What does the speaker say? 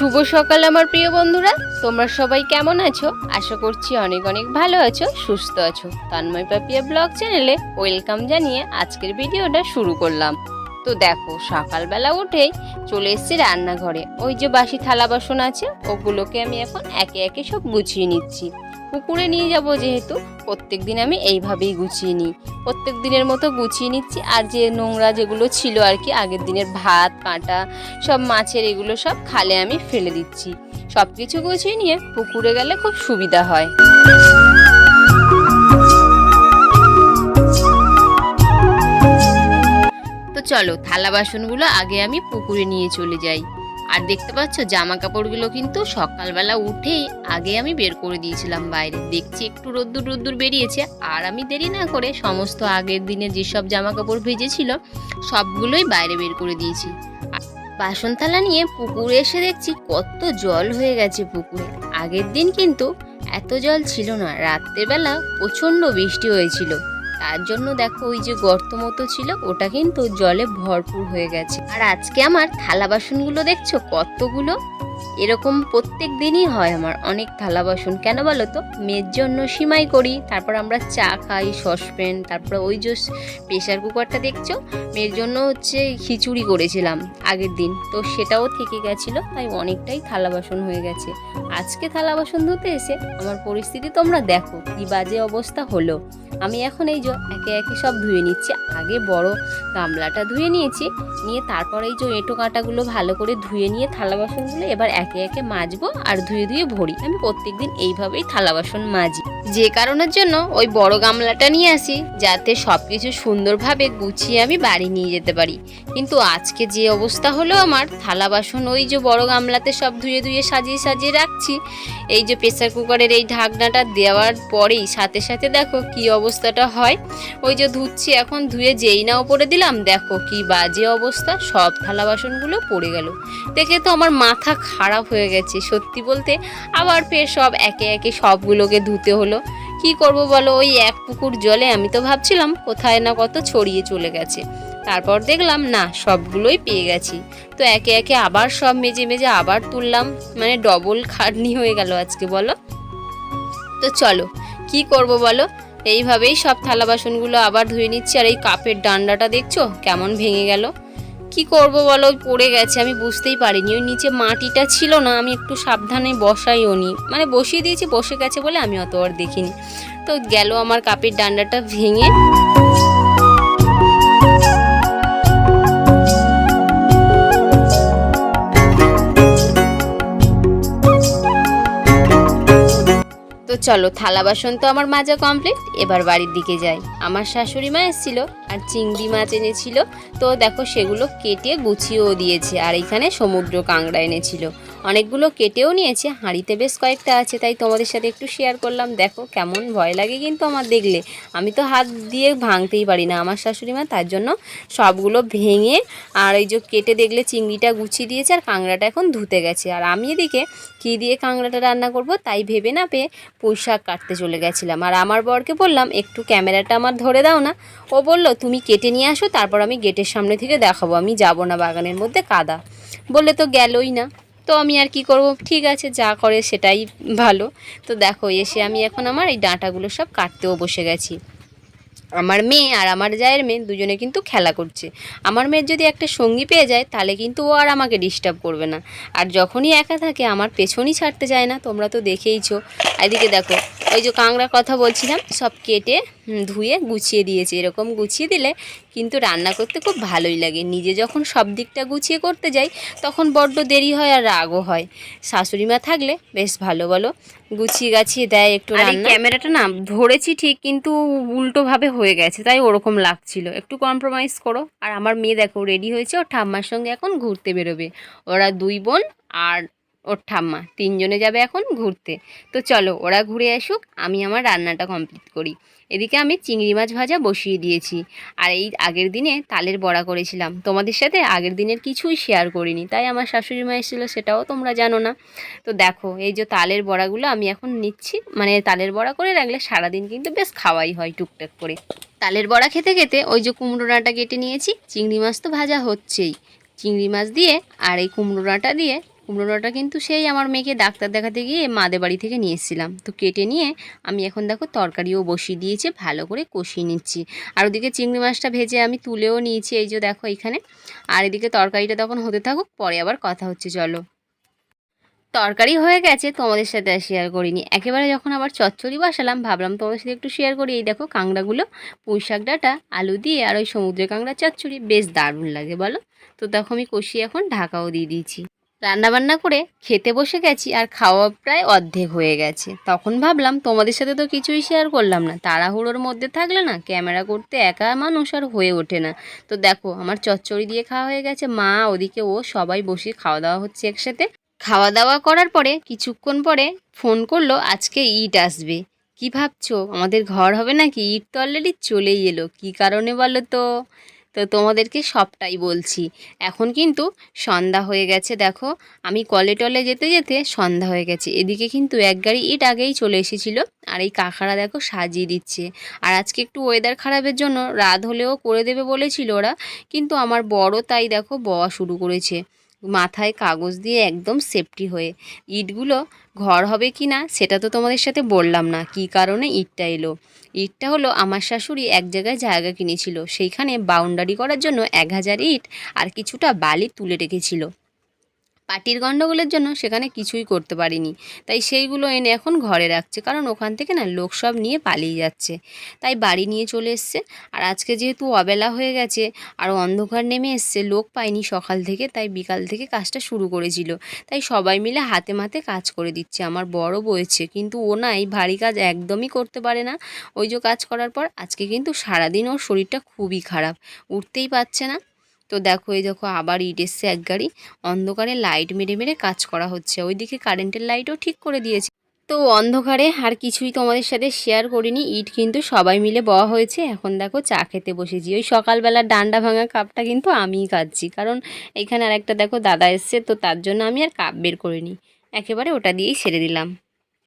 শুভ সকাল আমার প্রিয় বন্ধুরা। তোমরা সবাই কেমন আছো? আশা করছি অনেক অনেক ভালো আছো, সুস্থ আছো। তন্ময় পাপিয়া ব্লগ চ্যানেলে ওয়েলকাম জানিয়ে আজকের ভিডিওটা শুরু করলাম। তো দেখো, সকালবেলা উঠেই চলে এসেছি রান্নাঘরে। ওই যে বাসি থালা বাসন আছে, ওগুলোকে আমি এখন একে একে সব গুছিয়ে নিচ্ছি। পুকুরে নিয়ে যাব যেহেতু, প্রত্যেক দিন আমি এইভাবেই গুছিয়ে নিই। প্রত্যেক দিনের মতো গুছিয়ে নিচ্ছি। আর যে নোংরা যেগুলো ছিল আর কি, আগের দিনের ভাত, কাঁটা, সব মাছের এগুলো সব খালে আমি ফেলে দিচ্ছি। সব কিছু গুছিয়ে নিয়ে পুকুরে গেলে খুব সুবিধা হয়। তো চলো, থালা বাসনগুলো আগে আমি পুকুরে নিয়ে চলে যাই। আর দেখতে পাচ্ছ জামা কাপড়গুলো কিন্তু সকালবেলা উঠেই আগে আমি বের করে দিয়েছিলাম বাইরে। দেখছি একটু রোদ্দুর রোদ্দুর বেরিয়েছে, আর আমি দেরি না করে সমস্ত আগের দিনে যেসব জামা কাপড় ভেজেছিল, সবগুলোই বাইরে বের করে দিয়েছি। আর বাসন থালা নিয়ে পুকুরে এসে দেখছি কত জল হয়ে গেছে পুকুরে। আগের দিন কিন্তু এত জল ছিল না, রাত্রেবেলা প্রচণ্ড বৃষ্টি হয়েছিল। তার জন্য দেখো ওই যে গর্ত মতো ছিল, ওটা কিন্তু জলে ভরপুর হয়ে গেছে। আর আজকে আমার থালা বাসনগুলো দেখছ কতগুলো? এরকম প্রত্যেক দিনই হয় আমার অনেক থালা বাসন। কেন বলো তো? মেয়ের জন্য সিমাই করি, তারপর আমরা চা খাই, সসপ্যান, তারপর ওই যে প্রেশার কুকারটা দেখছ? মেয়ের জন্য হচ্ছে খিচুড়ি করেছিলাম আগের দিন। তো সেটাও থেকে গেছিল, তাই অনেকটাই থালা বাসন হয়ে গেছে। আজকে থালা বাসন ধুতে এসে আমার পরিস্থিতি তোমরা দেখো, কি বাজে অবস্থা হলো। আমি এখন এই যে একে একে সব ধুয়ে নিচ্ছি, আগে বড় গামলাটা ধুয়ে নিয়েছি, নিয়ে তারপরে এই যে এঁটো কাঁটাগুলো ভালো করে ধুয়ে নিয়ে থালা বাসনগুলো এবার একে একে মাজবো আর ধুয়ে ধুয়ে ভরি। আমি প্রত্যেকদিন এইভাবেই থালা বাসন মাজি। যে কারণের জন্য ওই বড় গামলাটা নিয়ে আসি, যাতে সব কিছু সুন্দরভাবে গুছিয়ে আমি বাড়ি নিয়ে যেতে পারি। কিন্তু আজকে যে অবস্থা হলো আমার, থালা বাসন ওই যে বড় গামলাতে সব ধুয়ে ধুয়ে সাজিয়ে সাজিয়ে রাখছি, এই যে প্রেসার কুকারের এই ঢাকনাটা দেওয়ার পরেই সাথে সাথে দেখো কি অবস্থাটা হয়। ওই যে ধুচ্ছি এখন, ধুয়ে যেই না ওপরে দিলাম, দেখো কি বাজে অবস্থা, সব থালা বাসনগুলো পড়ে গেল। দেখে তো আমার মাথা খারাপ হয়ে গেছে, সত্যি বলতে। আবার ফের সব একে একে সবগুলোকে ধুতে হলো। কি করব বলো, ওই এক পুকুর জলে আমি তো ভাবছিলাম কোথায় না কত ছড়িয়ে চলে গেছে। তারপর দেখলাম, না, সবগুলোই পেয়ে গেছি। তো একে একে আবার সব মেজে মেজে আবার তুললাম। মানে ডবল খাটনি হয়ে গেল আজকে, বলো? তো চলো, কি করব বলো? এইভাবেই সব থালা বাসনগুলো আবার ধুয়ে নিচ্ছি, আর এই কাপের ডান্ডাটা দেখছ? কেমন ভেঙে গেল। কি করব বলো? পড়ে গেছে, আমি বুঝতেই পারিনি। ওই নিচে মাটিটা ছিল না, আমি একটু সাবধানে বসাইও নি। মানে বসিয়ে দিয়েছি, বসে গেছে বলে আমি অত আর দেখিনি। তো গেল আমার কাপের ডান্ডাটা ভেঙে। তো চলো, থালা বাসন তো আমার মাজা কমপ্লিট এবার বাড়ির দিকে যাই। আমার শাশুড়ি মা এসেছিল। আর চিংড়ি মাছ এনেছিল। তো দেখো সেগুলো কেটে গুছিয়েও দিয়েছে। আর এখানে সমুদ্র কাংড়া এনেছিল। অনেকগুলো কেটেও নিয়েছে। হাঁড়িতে বেশ কয়েকটা আছে, তাই তোমাদের সাথে একটু শেয়ার করলাম। দেখো কেমন ভয় লাগে কিন্তু আমার দেখলে। আমি তো হাত দিয়ে ভাঙতেই পারি না আমার শাশুড়ি মা, তার জন্য সবগুলো ভেঙে আর এই যে কেটে দেখলে চিংড়িটা গুছিয়ে দিয়েছে আর কাংড়াটা এখন ধুতে গেছে। আর আমি এদিকে কী দিয়ে কাংড়াটা রান্না করব তাই ভেবে না পেয়ে পুঁই শাক কাটতে চলে গেছিলাম। আর আমার বরকে বললাম, একটু ক্যামেরাটা আমার ধরে দাও না। ও বলল তুমি কেটে নিয়ে আসো, তারপর আমি গেটের সামনে থেকে দেখাবো। আমি যাব না বাগানের মধ্যে, কাদা। বললে তো গেলই না। তো আমি আর কি করব? ঠিক আছে, যা করে সেটাই ভালো। তো দেখো, এসে আমি এখন আমার এই ডাঁটাগুলো সব কাটতেও বসে গেছি। আমার মেয়ে আর আমার জায়ের মেয়ে দুজনে কিন্তু খেলা করছে। আমার মেয়ের যদি একটা সঙ্গী পেয়ে যায়, তাহলে কিন্তু ও আর আমাকে ডিস্টার্ব করবে না। আর যখনই একা থাকে, আমার পেছনই ছাড়তে যায় না। তোমরা তো দেখেইছো। এদিকে দেখো, ওই যে কাংড়ার কথা বলছিলাম, সব কেটে ধুয়ে গুছিয়ে দিয়েছে। এরকম গুছিয়ে দিলে কিন্তু রান্না করতে খুব ভালোই লাগে। নিজে যখন সব দিকটা গুছিয়ে করতে যাই তখন বড্ড দেরি হয় আর রাগও হয়। শাশুড়ি মা থাকলে বেশ ভালো বলো। গুছিয়ে গাছিয়ে দেয় একটু রান্না। ক্যামেরাটা না ধরেছি ঠিক কিন্তু উল্টোভাবে হয়ে গেছে তাই ওরকম লাগছিল। একটু কম্প্রোমাইজ করো। আর আমার মেয়ে দেখো রেডি হয়েছে ওর ঠাম্মার সঙ্গে এখন ঘুরতে বেরোবে। ওরা দুই বোন আর ওর ঠাম্মা। তিনজনে যাবে এখন ঘুরতে। তো চলো, ওরা ঘুরে আসুক, আমি আমার রান্নাটা কমপ্লিট করি। এদিকে আমি চিংড়ি মাছ ভাজা বসিয়ে দিয়েছি। আর এই আগের দিনে তালের বড়া করেছিলাম। তোমাদের সাথে আগের দিনের কিছুই শেয়ার করিনি, তাই আমার শাশুড়ি মা এসেছিল, সেটাও তোমরা জানো না। তো দেখো, এই যে তালের বড়াগুলো আমি এখন নিচ্ছি। মানে তালের বড়া করে রাখলে সারাদিন কিন্তু বেশ খাওয়াই হয় টুকটাক করে। তালের বড়া খেতে খেতে ওই যে কুমড়ো ডাঁটা কেটে নিয়েছি, চিংড়ি মাছ তো ভাজা হচ্ছেই। চিংড়ি মাছ দিয়ে আর এই কুমড়ো ডাঁটা দিয়ে কুমড়োটা কিন্তু সেই আমার মেয়েকে ডাক্তার দেখাতে গিয়ে মাদের বাড়ি থেকে নিয়ে এসেছিলাম। তো কেটে নিয়ে আমি এখন দেখো তরকারিও বসিয়ে দিয়েছি, ভালো করে কষিয়ে নিচ্ছি। আর ওদিকে চিংড়ি মাছটা ভেজে আমি তুলেও নিয়েছি, এই যে দেখো এখানে। আর এদিকে তরকারিটা তখন হতে থাকুক, পরে আবার কথা হচ্ছে, চলো। তরকারি হয়ে গেছে, তোমাদের সাথে শেয়ার করিনি। একেবারে যখন আবার চচ্চড়ি বসালাম, ভাবলাম তোমাদের সাথে একটু শেয়ার করি। এই দেখো কাঁকড়াগুলো, পুঁই শাক ডাঁটা, আলু দিয়ে আর ওই সমুদ্রের কাঁকড়া চচ্চড়ি, বেশ দারুণ লাগে, বলো? তো দেখো আমি কষিয়ে এখন ঢাকাও দিয়ে দিয়েছি। রান্নাবান্না করে খেতে বসে গেছি আর খাওয়া প্রায় অর্ধেক হয়ে গেছে। তখন ভাবলাম, তোমাদের সাথে তো কিছুই শেয়ার করলাম না। তাড়াহুড়োর মধ্যে থাকলে না ক্যামেরা করতে একা মানুষ আর হয়ে ওঠে না। তো দেখো, আমার চচ্চড়ি দিয়ে খাওয়া হয়ে গেছে। মা, ওদিকে ও সবাই বসে খাওয়া দাওয়া হচ্ছে একসাথে। খাওয়া দাওয়া করার পরে কিছুক্ষণ পরে ফোন করল, আজকে ইট আসবে। কি ভাবছ? আমাদের ঘর হবে নাকি? ইট তো অলরেডি চলেই এলো। কি কারণে বলো তো? তো তোমাদেরকে সবটাই বলছি। এখন কিন্তু সন্ধ্যা হয়ে গেছে, দেখো। আমি কলে টলে যেতে যেতে সন্ধ্যা হয়ে গেছে। এদিকে কিন্তু এক গাড়ি ইট আগেই চলে এসেছিল আর এই কাকারা দেখো সাজিয়ে দিচ্ছে। আর আজকে একটু ওয়েদার খারাপের জন্য রাত হলেও করে দেবে বলেছিল ওরা। কিন্তু আমার বড় তাই দেখো বওয়া শুরু করেছে। মাথায় কাগজ দিয়ে একদম সেফটি হয়ে। ইটগুলো ঘর হবে কি না, সেটা তো তোমাদের সাথে বললাম না, কি কারণে ইটটা এলো? ইটটা হলো আমার শাশুড়ি এক জায়গায় জায়গা কিনেছিল, সেইখানে বাউন্ডারি করার জন্য এক হাজার ইট আর কিছুটা বালি তুলে রেখেছিল। পাটির গণ্ডগোলের জন্য সেখানে কিছুই করতে পারিনি। তাই সেইগুলো এনে এখন ঘরে রাখছে। কারণ ওখান থেকে না লোক সব নিয়ে পালিয়ে যাচ্ছে। তাই বাড়ি নিয়ে চলে এসছে। আর আজকে যেহেতু অবেলা হয়ে গেছে আর অন্ধকার নেমে এসছে, লোক পায়নি সকাল থেকে, তাই বিকাল থেকে কাজটা শুরু করেছিল। তাই সবাই মিলে হাতে মাতে কাজ করে দিচ্ছে। আমার বড় বয়েছে কিন্তু ও না এই ভারী কাজ একদমই করতে পারে না। ওই যে কাজ করার পর আজকে কিন্তু সারাদিন ওর শরীরটা খুবই খারাপ। উঠতেই পারছে না। তো দেখো, এই দেখো আবার ইট এসছে এক গাড়ি। অন্ধকারে লাইট মেরে মেরে কাজ করা হচ্ছে। ওইদিকে কারেন্টের লাইটও ঠিক করে দিয়েছে। তো অন্ধকারে আর কিছুই তোমাদের সাথে শেয়ার করিনি। ইট কিন্তু সবাই মিলে বওয়া হয়েছে। এখন দেখো চা খেতে বসেছি। ওই সকালবেলা ডান্ডা ভাঙা কাপটা কিন্তু আমিই কাটছি কারণ এখানে আর একটা দেখো দাদা এসছে, তো তার জন্য আমি আর কাপ বের করিনি। একেবারে ওটা দিয়েই ছেড়ে দিলাম।